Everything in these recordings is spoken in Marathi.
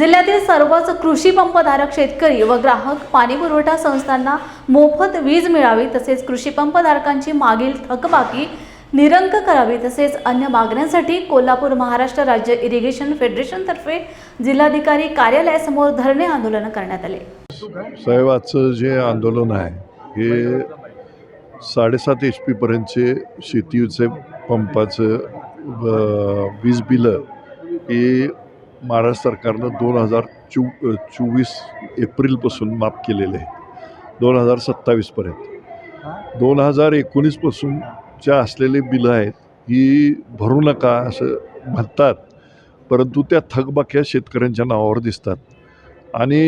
जिल्ह्यातील सर्वच कृषी पंपधारक शेतकरी व ग्राहक पाणी पुरवठा संस्थांना मोफत वीज मिळावी तसेच कृषी पंपधारकांची मागील थकबाकी निरंक करावी तसेच अन्य मागण्यांसाठी कोल्हापूर महाराष्ट्र राज्य इरिगेशन फेडरेशनतर्फे जिल्हाधिकारी कार्यालयासमोर धरणे आंदोलन करण्यात आले. साहेबाचं जे आंदोलन आहे हे साडेसात एच पीपर्यंतचे शेतीचे पंपाचं वीज बिलं हे महाराष्ट्र सरकारनं दोन हजार चो चोवीस एप्रिलपासून माफ केलेले आहे दोन हजार सत्तावीसपर्यंत. दोन हजार एकोणीसपासूनच्या असलेले बिलं आहेत ही भरू नका असं म्हणतात परंतु त्या थकबाक्या शेतकऱ्यांच्या नावावर दिसतात. आणि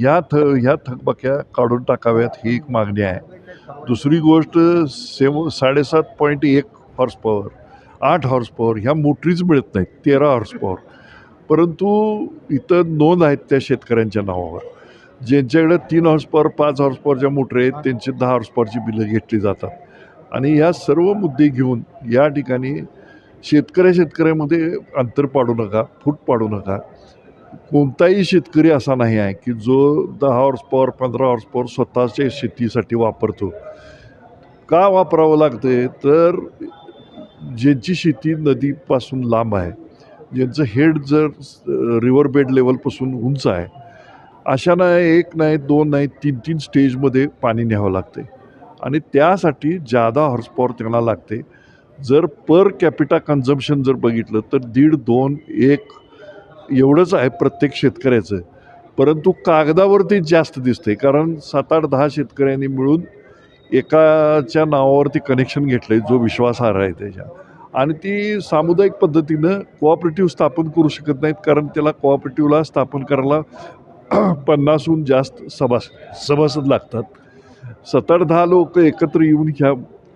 ह्या थ ह्या थकबाक्या काढून टाकाव्यात ही एक मागणी आहे. दुसरी गोष्ट सेव साडेसात पॉईंट एक हॉर्स पॉवर आठ हॉर्स पॉवर ह्या मोटरीच मिळत नाहीत तेरा हॉर्स पॉवर. परंतु इथं नोंद आहेत त्या शेतकऱ्यांच्या नावावर. ज्यांच्याकडे तीन हॉर्स पॉवर पाच हॉर्स पॉवरच्या मोटर आहेत त्यांची दहा हॉर्स पॉवरची बिलं घेतली जातात. आणि या सर्व मुद्दे घेऊन या ठिकाणी शेतकऱ्या शेतकऱ्यामध्ये अंतर पाडू नका फूट पाडू नका. कोणताही शेतकरी असा नाही आहे की जो दहा हॉर्स पॉवर पंधरा हॉर्स पॉवर स्वतःच्या शेतीसाठी वापरतो. का वापरावं लागते तर ज्यांची शेती नदीपासून लांब आहे ज्यांचं हेड जर रिव्हर बेड लेवलपासून उंच आहे अशांना एक नाही दोन नाही तीन तीन स्टेजमध्ये पाणी न्यावं लागते आणि त्यासाठी जादा हॉर्सपॉवर त्यांना लागते जर पर कॅपिटा कन्झम्शन जर बघितलं तर दीड दोन एक एवढंच आहे प्रत्येक शेतकऱ्याचं. परंतु कागदावरती जास्त दिसते कारण सात आठ दहा शेतकऱ्यांनी मिळून एकाच्या नावावरती कनेक्शन घेतलं आहे जो विश्वासार्ह आहे त्याच्या. आणि ती सामुदायिक पद्धतीनं कोऑपरेटिव्ह स्थापन करू शकत नाहीत कारण त्याला कोऑपरेटिव्हला स्थापन करायला पन्नासहून जास्त सभास सभासद लागतात. सतर आठ दहा लोक एकत्र येऊन ह्या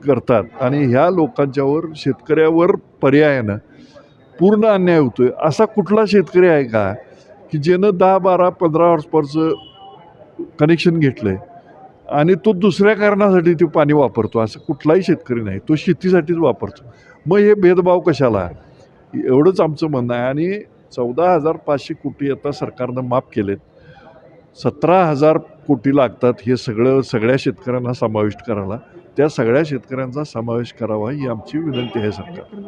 करतात आणि ह्या लोकांच्यावर शेतकऱ्यावर पर्यायानं पूर्ण अन्याय होतोय. असा कुठला शेतकरी आहे का की ज्यानं दहा बारा पंधरा हॉर्सपॉरचं कनेक्शन घेतलं आहे आणि तो दुसऱ्या कारणासाठी ते पाणी वापरतो. असं कुठलाही शेतकरी नाही. तो शेतीसाठीच वापरतो. मग हे भेदभाव कशाला? एवढंच आमचं म्हणणं आहे. आणि चौदा हजार पाचशे कोटी आता सरकारनं माफ केलेत. सतरा हजार कोटी लागतात हे सगळं सगळ्या शेतकऱ्यांना समाविष्ट करायला. त्या सगळ्या शेतकऱ्यांचा समावेश करावा ही आमची विनंती आहे सरकार.